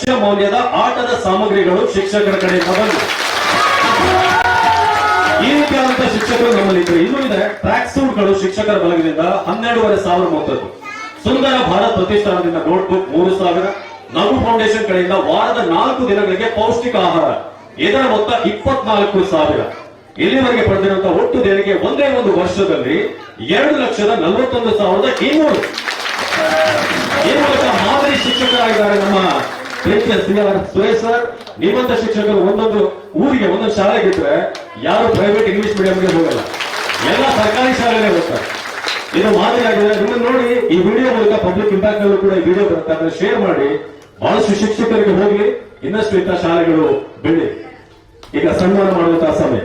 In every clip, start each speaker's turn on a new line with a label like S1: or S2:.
S1: ಲಕ್ಷ ಮೌಲ್ಯದ ಆಟದ ಸಾಮಗ್ರಿಗಳು ಶಿಕ್ಷಕರ ಕಡೆಯಿಂದ ಬಂದಿವೆ ಈ ರೀತಿಯಾದಂತಹ ಶಿಕ್ಷಕರು ನಮ್ಮಲ್ಲಿ ಇದ್ರು ಇನ್ನೂ ಇದೆ ಟ್ರ್ಯಾಕ್ ಸೂಟ್ಗಳು ಶಿಕ್ಷಕರ ಬಲಗದಿಂದ ಹನ್ನೆರಡೂವರೆ ಸಾವಿರ ಮೊತ್ತದ್ದು ಸುಂದರ ಭಾರತ್ ಪ್ರತಿಷ್ಠಾನದಿಂದ ನೋಟ್ಬುಕ್ ಮೂರು ಸಾವಿರ. ನಗು ಫೌಂಡೇಶನ್ ಕಡೆಯಿಂದ ವಾರದ ನಾಲ್ಕು ದಿನಗಳಿಗೆ ಪೌಷ್ಟಿಕ ಆಹಾರ. ಇದರ ಮೊತ್ತ ಇಪ್ಪತ್ನಾಲ್ಕು ಸಾವಿರ. ಇಲ್ಲಿವರೆಗೆ ಪಡೆದಿರುವಂತಹ ಒಟ್ಟು ದೇಣಿಗೆ ಒಂದೇ ಒಂದು ವರ್ಷದಲ್ಲಿ ಎರಡು ಲಕ್ಷದ ನಲವತ್ತೊಂದು ಸಾವಿರದ ಇನ್ನೂರು. ಮಾದರಿ ಶಿಕ್ಷಕರಾಗಿದ್ದಾರೆ ನಮ್ಮ ಸರ್, ನಿಮ್ಮಂತ ಶಿಕ್ಷಕರು ಒಂದೊಂದು ಊರಿಗೆ, ಒಂದೊಂದು ಶಾಲೆಗೆ ಇದ್ರೆ ಯಾರು ಪ್ರೈವೇಟ್ ಇಂಗ್ಲಿಷ್ ಮೀಡಿಯಂಗೆ ಹೋಗಲ್ಲ. ಎಲ್ಲ ಸರ್ಕಾರಿ ಶಾಲೆಗಳೇ ಹೋಗ್ತಾರೆ. ಇದು ಮಾದರಿ ಆಗಿದೆ. ನಿಮ್ಮನ್ನು ನೋಡಿ, ಈ ವಿಡಿಯೋ ಮೂಲಕ ಪಬ್ಲಿಕ್ ಇಂಪ್ಯಾಕ್ಟ್ ನಲ್ಲೂ ಕೂಡ ಈ ವಿಡಿಯೋ ಬರುತ್ತೆ. ಶೇರ್ ಮಾಡಿ, ಬಹಳಷ್ಟು ಶಿಕ್ಷಕರಿಗೆ ಹೋಗ್ಲಿ ಇನ್ನಷ್ಟು ಇಂಥ ಶಾಲೆಗಳು ಬೆಳಿ ಈಗ ಸನ್ಮಾನ ಮಾಡುವಂತಹ ಸಮಯ.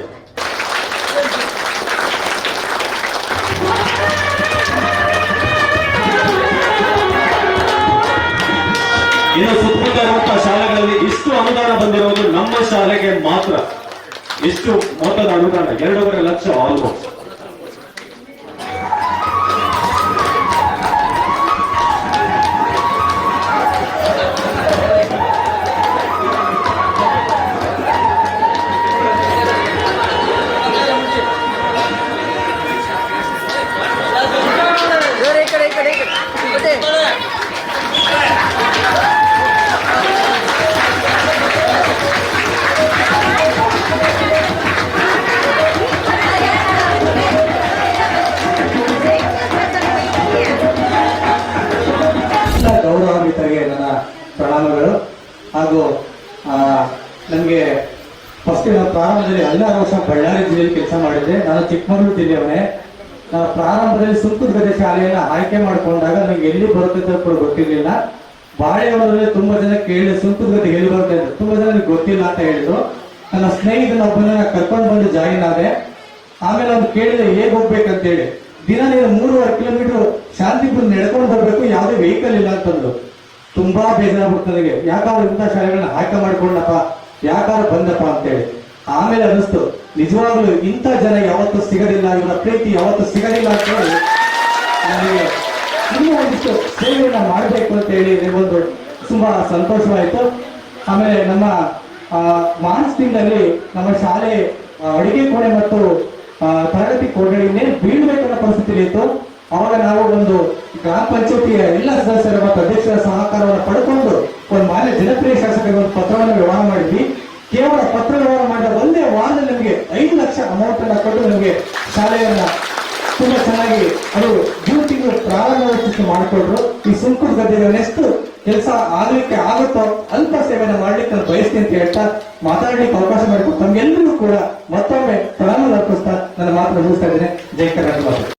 S1: ಇನ್ನು ಸುತ್ತಮುತ್ತ ಶಾಲೆಗಳಲ್ಲಿ ಇಷ್ಟು ಅನುದಾನ ಬಂದಿರೋದು ನಮ್ಮ ಶಾಲೆಗೆ ಮಾತ್ರ. ಇಷ್ಟು ಮೊತ್ತದ ಅನುದಾನ, ಎರಡೂವರೆ ಲಕ್ಷ ಆಲ್ಮೋಸ್ಟ್
S2: ನನಗೆ ಫಸ್ಟ್ ನಾನು ಪ್ರಾರಂಭದಲ್ಲಿ ಹದಿನಾರು ವರ್ಷ ಬಳ್ಳಾರಿ ಜಿಲ್ಲೆಯಲ್ಲಿ ಕೆಲಸ ಮಾಡಿದ್ದೆ. ನಾನು ಚಿಕ್ಕಮಗಳೂರು ಜಿಲ್ಲೆಯವನೇ. ನಾನು ಪ್ರಾರಂಭದಲ್ಲಿ ಸುಂಕದ ಶಾಲೆಯನ್ನು ಆಯ್ಕೆ ಮಾಡಿಕೊಂಡಾಗ ನನಗೆ ಎಲ್ಲಿ ಬರುತ್ತೆ ಅಂತ ಗೊತ್ತಿರಲಿಲ್ಲ. ಬಾಳೆಯವರಲ್ಲಿ ತುಂಬ ಜನ ಕೇಳಿ ಸುಂಕದ ಗದೆ ಎಲ್ಲಿ ಬರುತ್ತೆ ಅಂತ. ತುಂಬ ಜನ ನನಗೆ ಗೊತ್ತಿಲ್ಲ ಅಂತ ಹೇಳಿದ್ರು. ನನ್ನ ಸ್ನೇಹಿತನ ಒಬ್ಬನ ಕರ್ಕೊಂಡು ಬಂದು ಜಾಯಿನ್ ಆದೆ. ಆಮೇಲೆ ಅವ್ನು ಕೇಳಿದ್ರೆ ಹೇಗೆ ಹೋಗ್ಬೇಕಂತ ಹೇಳಿ. ದಿನ ನೀನು ಮೂರುವರೆ ಕಿಲೋಮೀಟರ್ ಶಾಂತಿಪುರ ನಡ್ಕೊಂಡು ಬರಬೇಕು ಯಾವುದೇ ವೆಹಿಕಲ್ ಇಲ್ಲ ಅಂತಂದ್ರು ತುಂಬಾ ಬೇಜಾರಾಗ್ಬಿಡ್ತು ನನಗೆ. ಯಾಕಾದ್ರೂ ಇಂಥ ಶಾಲೆಗಳನ್ನ ಆಯ್ಕೆ ಮಾಡ್ಕೊಂಡಪ್ಪ ಯಾಕಾದ್ರೂ ಬಂದಪ್ಪ ಅಂತೇಳಿ. ಆಮೇಲೆ ಅನಿಸ್ತು ನಿಜವಾಗ್ಲೂ ಇಂಥ ಜನ ಯಾವತ್ತೂ ಸಿಗಲಿಲ್ಲ, ಇವರ ಪ್ರೀತಿ ಯಾವತ್ತೂ ಸಿಗಲಿಲ್ಲ ಅಂತ ಹೇಳಿ ನನಗೆ ಇನ್ನೂ ಒಂದಿಷ್ಟು ಸೇವೆಯನ್ನ ಮಾಡಬೇಕು ಅಂತ ಹೇಳಿ ಒಂದು ತುಂಬಾ ಸಂತೋಷವಾಯಿತು. ಆಮೇಲೆ ನಮ್ಮ ಮಾರ್ಚ್ ನಮ್ಮ ಶಾಲೆ ಅಡುಗೆ ಕೋಣೆ ಮತ್ತು ತರಗತಿ ಕೋಣೆಗಳನ್ನೇ ಬೀಳ್ಬೇಕನ್ನೋ ಪರಿಸ್ಥಿತಿ ಇತ್ತು. ಅವಾಗ ನಾವು ಒಂದು ಗ್ರಾಮ ಪಂಚಾಯತಿಯ ಎಲ್ಲ ಸದಸ್ಯರ ಮತ್ತು ಅಧ್ಯಕ್ಷರ ಸಹಕಾರವನ್ನು ಪಡ್ಕೊಂಡು ಒಂದು ಮಾನ್ಯ ಜನಪ್ರಿಯ ಶಾಸಕರಿಗೆ ಒಂದು ಪತ್ರವನ್ನು ವ್ಯವಹಾರ ಮಾಡಿದ್ವಿ. ಕೇವಲ ಪತ್ರ ವ್ಯವಹಾರ ಮಾಡಿದ ಒಂದೇ ವಾರದಲ್ಲಿ ನಮಗೆ ಐದು ಲಕ್ಷ ಅಮೌಂಟ್ ಅನ್ನ ಕೊಟ್ಟು ನಮಗೆ ಶಾಲೆಯನ್ನ ತುಂಬಾ ಚೆನ್ನಾಗಿ ಅದು ಜೂನ್ ತಿಂಗಳು ಪ್ರಾರಂಭ ಮಾಡಿಕೊಟ್ರು. ಈ ಸುಂಕುರ್ ಗದ್ದೆಗೆ ನೆಕ್ಸ್ಟ್ ಕೆಲಸ ಆಗಲಿಕ್ಕೆ ಆಗುತ್ತೋ ಅಲ್ಪ ಸೇವೆಯನ್ನು ಮಾಡ್ಲಿಕ್ಕೆ ನಾನು ಬಯಸ್ತೀನಿ ಅಂತ ಹೇಳ್ತಾ ಮಾತಾಡ್ಲಿಕ್ಕೆ ಅವಕಾಶ ಮಾಡಿಕೊಟ್ಟು ತಮ್ಗೆಲ್ಲರಿಗೂ ಕೂಡ ಮತ್ತೊಮ್ಮೆ ಪ್ರಣಾಮ ಅರ್ಪಿಸ್ತಾ ನನ್ನ ಮಾತನ್ನು ಮುಗಿಸ್ತಾ ಇದ್ದೇನೆ. ಜೈ ಕರ್ನಾಟಕ.